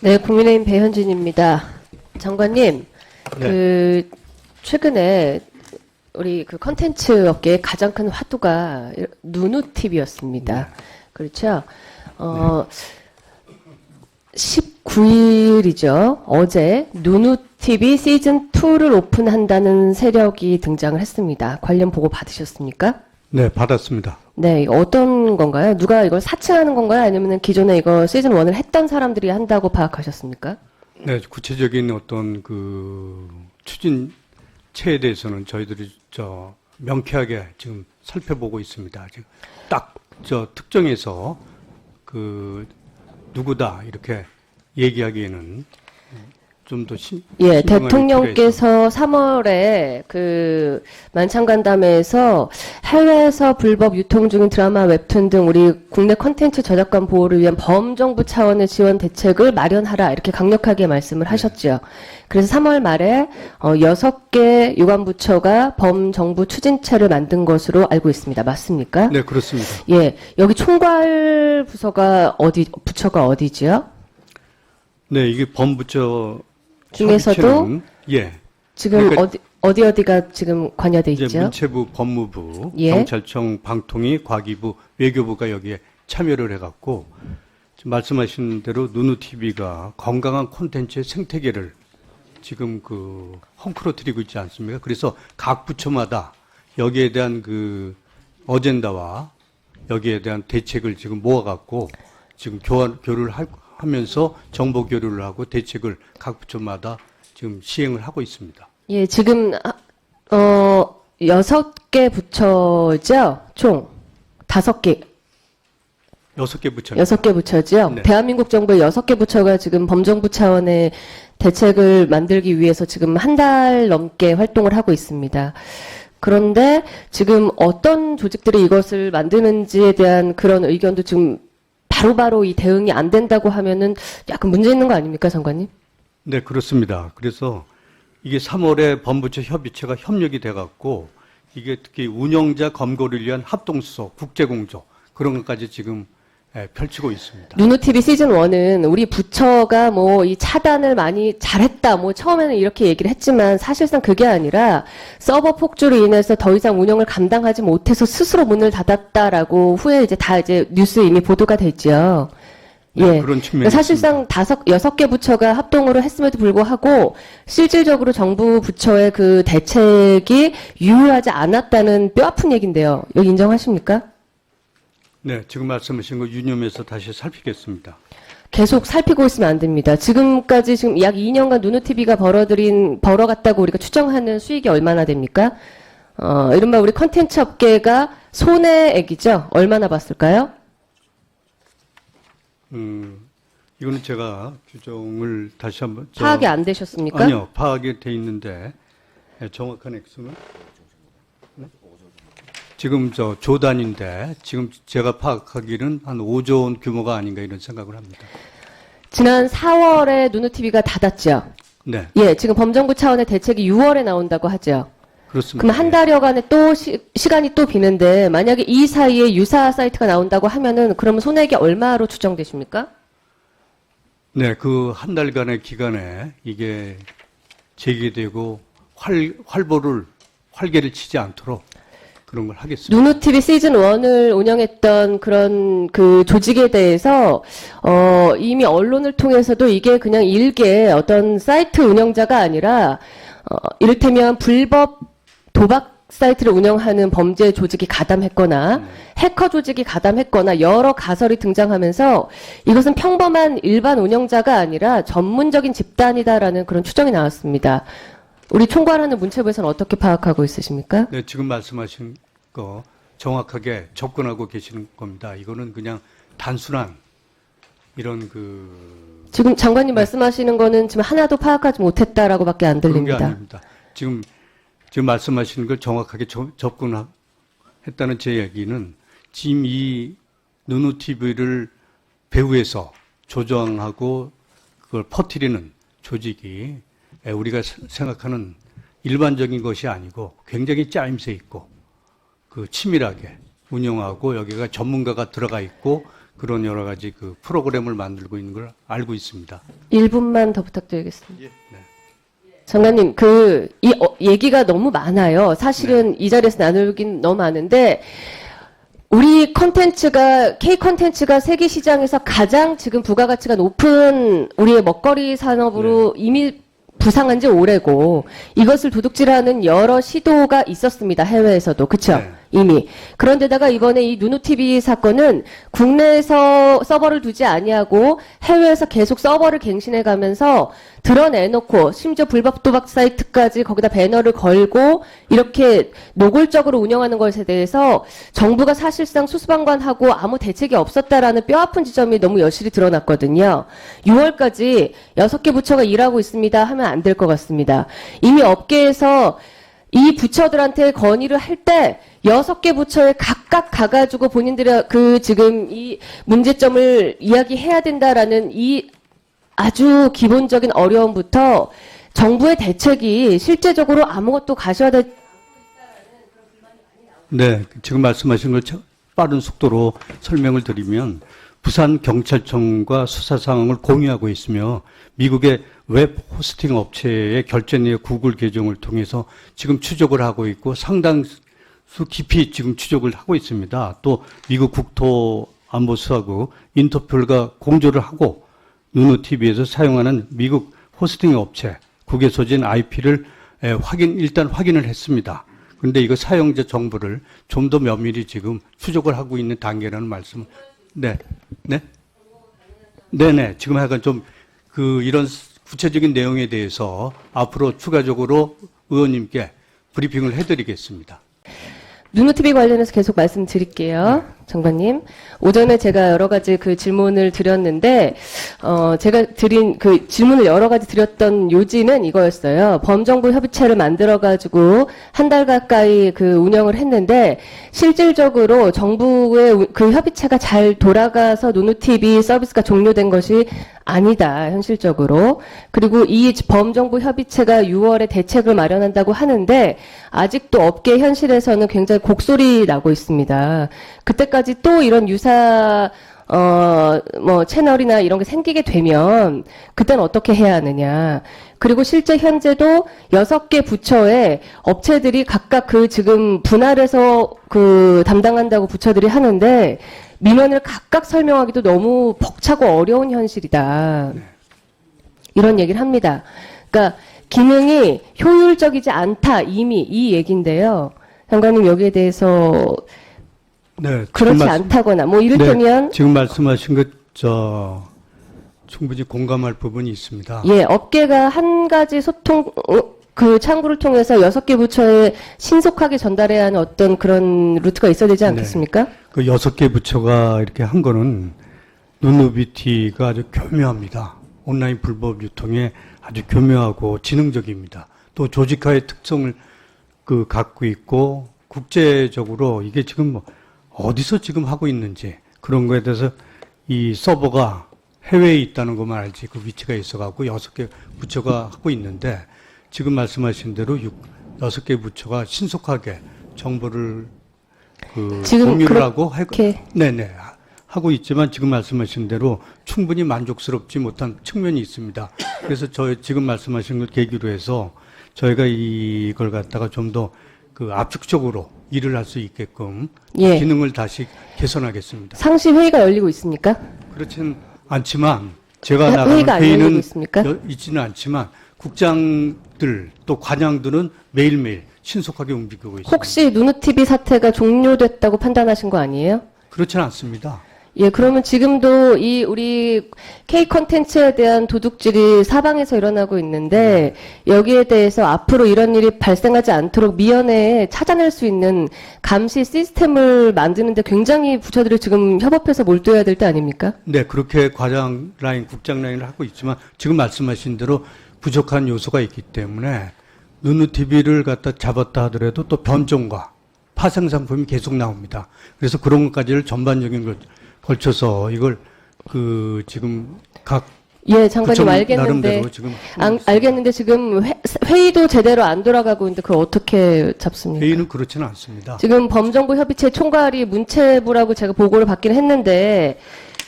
네, 국민의힘 배현진입니다. 장관님, 네. 그 최근에 우리 그 컨텐츠 업계의 가장 큰 화두가 누누 TV였습니다. 그렇죠? 어, 19일이죠. 어제 누누 TV 시즌 2를 오픈한다는 세력이 등장을 했습니다. 관련 보고 받으셨습니까? 네, 받았습니다. 네, 어떤 건가요? 누가 이걸 사칭하는 건가요? 아니면 기존에 이거 시즌 1을 했던 사람들이 한다고 파악하셨습니까? 네, 구체적인 어떤 그 추진체에 대해서는 저희들이 저 명쾌하게 지금 살펴보고 있습니다. 지금 딱 저 특정해서 그 누구다 이렇게 얘기하기에는 좀더 신. 예, 대통령께서 3월에 그 만찬간담회에서 해외에서 불법 유통 중인 드라마, 웹툰 등 우리 국내 콘텐츠 저작권 보호를 위한 범정부 차원의 지원 대책을 마련하라 이렇게 강력하게 말씀을 네. 하셨죠. 그래서 3월 말에 어, 6개 유관부처가 범정부 추진체를 만든 것으로 알고 있습니다. 맞습니까? 네, 그렇습니다. 예, 여기 총괄 부서가 어디 부처가 어디지요? 네, 이게 범부처 중에서도 예, 지금 그러니까 어디 어디 어디가 지금 관여돼 이제 있죠? 문체부, 법무부, 예. 경찰청, 방통위, 과기부, 외교부가 여기에 참여를 해갖고 지금 말씀하신 대로 누누 TV가 건강한 콘텐츠의 생태계를 지금 그 헝클어뜨리고 있지 않습니까? 그래서 각 부처마다 여기에 대한 그 어젠다와 여기에 대한 대책을 지금 모아갖고 지금 교환 교류를 할- 하면서 정보 교류를 하고 대책을 각 부처마다 지금 시행을 하고 있습니다. 예, 지금 아, 어 여섯 개 부처죠, 총 다섯 개 여섯 개 부처. 여섯 개 부처죠. 네. 대한민국 정부의 여섯 개 부처가 지금 범정부 차원의 대책을 만들기 위해서 지금 한 달 넘게 활동을 하고 있습니다. 그런데 지금 어떤 조직들이 이것을 만드는지에 대한 그런 의견도 지금 바로바로 이 대응이 안 된다고 하면은 약간 문제 있는 거 아닙니까, 장관님? 네, 그렇습니다. 그래서 이게 3월에 범부처 협의체가 협력이 돼갖고 이게 특히 운영자 검거를 위한 합동수소, 국제공조 그런 것까지 지금 예, 펼치고 있습니다. 누누TV 시즌 1은 우리 부처가 뭐 이 차단을 많이 잘했다, 뭐 처음에는 이렇게 얘기를 했지만 사실상 그게 아니라 서버 폭주로 인해서 더 이상 운영을 감당하지 못해서 스스로 문을 닫았다라고 후에 이제 다 이제 뉴스 이미 보도가 됐죠. 네, 예. 그런 측면이 그러니까 사실상 다섯, 여섯 개 부처가 합동으로 했음에도 불구하고 실질적으로 정부 부처의 그 대책이 유효하지 않았다는 뼈 아픈 얘기인데요. 여기 인정하십니까? 네, 지금 말씀하신 거 유념해서 다시 살피겠습니다. 계속 살피고 있으면 안 됩니다. 지금까지 지금 약 2년간 누누TV가 벌어들인, 벌어갔다고 우리가 추정하는 수익이 얼마나 됩니까? 어, 이른바 우리 컨텐츠 업계가 손해액이죠? 얼마나 봤을까요? 음, 이거는 제가 규정을 다시 한번 저- 파악이 안 되셨습니까? 아니요, 파악이 돼 있는데 예, 정확한 액수는 네? 지금 저 조단인데 지금 제가 파악하기는 한 5조 원 규모가 아닌가 이런 생각을 합니다. 지난 4월에 누누TV가 닫았죠? 네, 예, 지금 범정부 차원의 대책이 6월에 나온다고 하죠? 그렇습니다. 그럼 한 예. 달여간에 또 시, 시간이 또 비는데 만약에 이 사이에 유사 사이트가 나온다고 하면은 그러면 손해액이 얼마로 추정되십니까? 네, 그 한 달간의 기간에 이게 제기되고 활, 활보를, 활개를 치지 않도록 그런 걸 하겠습니다. 누누TV 시즌 1을 운영했던 그런 그 조직에 대해서 어 이미 언론을 통해서도 이게 그냥 일개 어떤 사이트 운영자가 아니라 어 이를테면 불법 도박 사이트를 운영하는 범죄 조직이 가담했거나 해커 조직이 가담했거나 여러 가설이 등장하면서 이것은 평범한 일반 운영자가 아니라 전문적인 집단이다라는 그런 추정이 나왔습니다. 우리 총괄하는 문체부에서는 어떻게 파악하고 있으십니까? 네, 지금 말씀하신 거 정확하게 접근하고 계시는 겁니다. 이거는 그냥 단순한 이런 그 지금 장관님 말씀하시는 거는 지금 하나도 파악하지 못했다라고밖에 안 그런 게 들립니다. 아닙니다. 지금 지금 말씀하시는 걸 정확하게 저- 접근했다는 제 얘기는 지금 이 누누 TV를 배후에서 조정하고 그걸 퍼뜨리는 조직이 에, 우리가 세- 생각하는 일반적인 것이 아니고 굉장히 짜임새 있고 그 치밀하게 운영하고 여기가 전문가가 들어가 있고 그런 여러 가지 그 프로그램을 만들고 있는 걸 알고 있습니다. 1분만 더 부탁드리겠습니다. 예, 네. 장관님, 그, 이, 어, 얘기가 너무 많아요. 사실은 이 자리에서 나누긴 너무 많은데, 우리 컨텐츠가, K 컨텐츠가 세계 시장에서 가장 지금 부가가치가 높은 우리의 먹거리 산업으로 이미 부상한 지 오래고, 이것을 도둑질하는 여러 시도가 있었습니다. 해외에서도. 네. 이미. 그런데다가 이번에 이 누누TV 사건은 국내에서 서버를 두지 아니하고 해외에서 계속 서버를 갱신해 가면서 드러내놓고 심지어 불법 도박 사이트까지 거기다 배너를 걸고 이렇게 노골적으로 운영하는 것에 대해서 정부가 사실상 수수방관하고 아무 대책이 없었다라는 뼈아픈 지점이 너무 여실히 드러났거든요. 6월까지 6개 부처가 일하고 있습니다 하면 안 될 것 같습니다. 이미 업계에서 이 부처들한테 건의를 할 때 여섯 개 부처에 각각 가가지고 본인들의 그 지금 이 문제점을 이야기해야 된다라는 이 아주 기본적인 어려움부터 정부의 대책이 실제적으로 아무것도 가셔야 네, 지금 말씀하신 걸 차- 빠른 속도로 설명을 드리면 부산 경찰청과 수사 상황을 공유하고 있으며 미국의 웹 호스팅 업체의 결제내 구글 계정을 통해서 지금 추적을 하고 있고 상당수 깊이 지금 추적을 하고 있습니다. 또 미국 국토안보수하고 인터폴과 공조를 하고 누누 TV에서 사용하는 미국 호스팅 업체 국외 소진 IP를 확인 일단 확인을 했습니다. 그런데 이거 사용자 정보를 좀 더 면밀히 지금 추적을 하고 있는 단계라는 말씀. 네, 네, 네, 네. 지금 약간 좀 그 이런 구체적인 내용에 대해서 앞으로 추가적으로 의원님께 브리핑을 해드리겠습니다. 누누TV 관련해서 계속 말씀드릴게요. 장관님. 오전에 제가 여러 가지 그 질문을 드렸는데, 어, 제가 드린 그 질문을 여러 가지 드렸던 요지는 이거였어요. 범정부 협의체를 만들어가지고 한 달 가까이 그 운영을 했는데, 실질적으로 정부의 우- 그 협의체가 잘 돌아가서 누누TV 서비스가 종료된 것이 아니다, 현실적으로. 그리고 이 범정부 협의체가 6월에 대책을 마련한다고 하는데, 아직도 업계 현실에서는 굉장히 곡소리 나고 있습니다. 그때까지 또 이런 유사, 어, 뭐, 채널이나 이런 게 생기게 되면, 그때는 어떻게 해야 하느냐. 그리고 실제 현재도 여섯 개 부처에 업체들이 각각 그 지금 분할해서 그 담당한다고 부처들이 하는데, 민원을 각각 설명하기도 너무 벅차고 어려운 현실이다. 이런 얘기를 합니다. 그러니까 기능이 효율적이지 않다 이미 이 얘기인데요. 장관님 여기에 대해서 네, 그렇지 말씀- 않다거나 뭐 이를테면 네, 지금 말씀하신 것저 충분히 공감할 부분이 있습니다. 예 업계가 한 가지 소통 어, 그 창구를 통해서 여섯 개 부처에 신속하게 전달해야 하는 어떤 그런 루트가 있어야 되지 네. 않겠습니까? 그 여섯 개 부처가 이렇게 한 거는 누누비티가 아주 교묘합니다. 온라인 불법 유통에 아주 교묘하고 지능적입니다. 또 조직화의 특성을 그 갖고 있고 국제적으로 이게 지금 뭐 어디서 지금 하고 있는지 그런 거에 대해서 이 서버가 해외에 있다는 것만 알지 그 위치가 있어갖고 여섯 개 부처가 하고 있는데 지금 말씀하신 대로 육, 여섯 개 부처가 신속하게 정보를 그 공유를 하고 해- 그렇게 네네 하고 있지만 지금 말씀하신 대로 충분히 만족스럽지 못한 측면이 있습니다. 그래서 저 지금 말씀하신 걸 계기로 해서 저희가 이걸 갖다가 좀더 그 압축적으로 일을 할 수 있게끔 예 기능을 다시 개선하겠습니다. 상시 회의가 열리고 있습니까? 그렇지는 않지만 제가 회- 나가는 회의가 안 열리고 회의는 있습니까? 여- 있지는 않지만 국장들 또 관장들은 매일매일 신속하게 움직이고 있습니다. 혹시 누누TV 사태가 종료됐다고 판단하신 거 아니에요? 그렇지는 않습니다. 예, 그러면 지금도 이 우리 K 컨텐츠에 대한 도둑질이 사방에서 일어나고 있는데 여기에 대해서 앞으로 이런 일이 발생하지 않도록 미연에 찾아낼 수 있는 감시 시스템을 만드는데 굉장히 부처들이 지금 협업해서 몰두해야 될 때 아닙니까? 네, 그렇게 과장 라인, 국장 라인을 하고 있지만 지금 말씀하신 대로 부족한 요소가 있기 때문에 누누 TV를 갖다 잡았다 하더라도 또 변종과 파생 상품이 계속 나옵니다. 그래서 그런 것까지를 전반적인 걸 걸쳐서 이걸 그 지금 각 예, 장관님 알겠는데 지금 안- 알겠는데 지금 회, 회의도 제대로 안 돌아가고 있는데 그걸 어떻게 잡습니까? 회의는 그렇지는 않습니다. 지금 범정부 협의체 총괄이 문체부라고 제가 보고를 받긴 했는데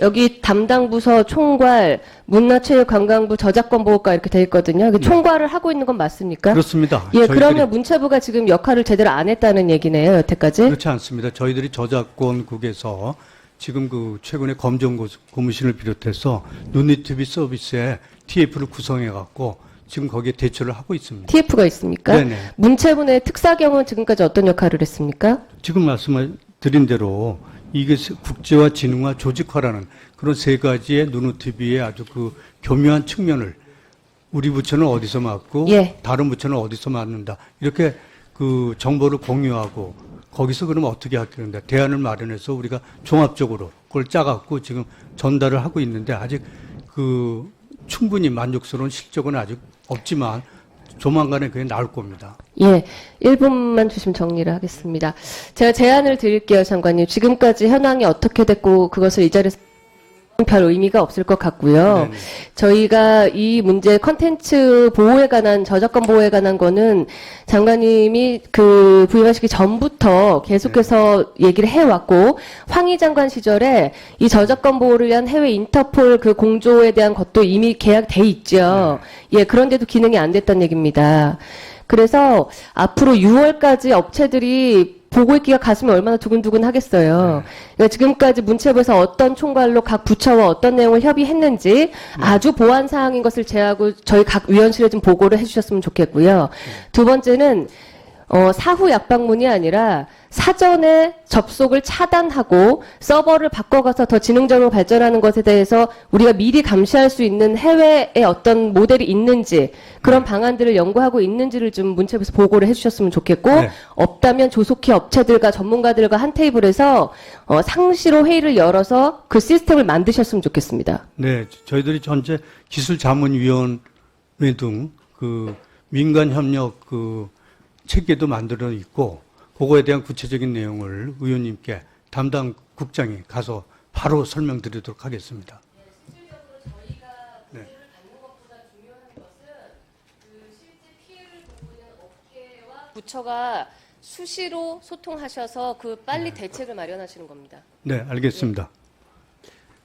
여기 담당 부서 총괄, 문화체육관광부 저작권 보호과 이렇게 돼 있거든요. 그 총괄을 하고 있는 건 맞습니까? 그렇습니다. 예, 그러면 문체부가 지금 역할을 제대로 안 했다는 얘기네요, 여태까지. 그렇지 않습니다. 저희들이 저작권국에서 지금 그 최근에 검정 고- 고무신을 비롯해서 눈이TV 서비스에 TF를 구성해 갖고 지금 거기에 대처를 하고 있습니다. TF가 있습니까? 네네. 문체부 의 특사경은 지금까지 어떤 역할을 했습니까? 지금 말씀드린 대로 이게 국제화, 진흥화, 조직화라는 그런 세 가지의 누누TV의 아주 그 교묘한 측면을 우리 부처는 어디서 맡고 예. 다른 부처는 어디서 맡는다 이렇게 그 정보를 공유하고 거기서 그러면 어떻게 하겠는데 대안을 마련해서 우리가 종합적으로 그걸 짜갖고 지금 전달을 하고 있는데 아직 그 충분히 만족스러운 실적은 아직 없지만 조만간에 그게 나올 겁니다. 예, 1분만 주시면 정리를 하겠습니다. 제가 제안을 드릴게요, 장관님. 지금까지 현황이 어떻게 됐고 그것을 이 자리에서 별 의미가 없을 것 같고요. 네네. 저희가 이 문제 컨텐츠 보호에 관한 저작권 보호에 관한 거는 장관님이 그 부임하시기 전부터 계속해서 얘기를 해왔고 황희 장관 시절에 이 저작권 보호를 위한 해외 인터폴 그 공조에 대한 것도 이미 계약돼 있죠. 예, 그런데도 기능이 안 됐다는 얘기입니다. 그래서 앞으로 6월까지 업체들이 보고 있기가 가슴이 얼마나 두근두근 하겠어요. 그러니까 지금까지 문체부에서 어떤 총괄로 각 부처와 어떤 내용을 협의했는지 아주 보완 사항인 것을 제하고 저희 각 위원실에 좀 보고를 해주셨으면 좋겠고요. 두 번째는 어, 사후 약방문이 아니라 사전에 접속을 차단하고 서버를 바꿔가서 더 지능적으로 발전하는 것에 대해서 우리가 미리 감시할 수 있는 해외의 어떤 모델이 있는지 그런 방안들을 연구하고 있는지를 좀 문체부에서 보고를 해주셨으면 좋겠고 네. 없다면 조속히 업체들과 전문가들과 한 테이블에서 어, 상시로 회의를 열어서 그 시스템을 만드셨으면 좋겠습니다. 네, 저희들이 현재 기술자문위원회 등 그 민간 협력 그 체계도 만들어 있고 그거에 대한 구체적인 내용을 의원님께 담당 국장이 가서 바로 설명드리도록 하겠습니다. 부처가 수시로 소통하셔서 그 빨리 대책을 마련하시는 겁니다. 네, 알겠습니다.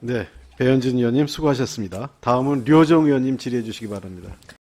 네, 배현진 의원님 수고하셨습니다. 다음은 류호정 의원님 질의해 주시기 바랍니다.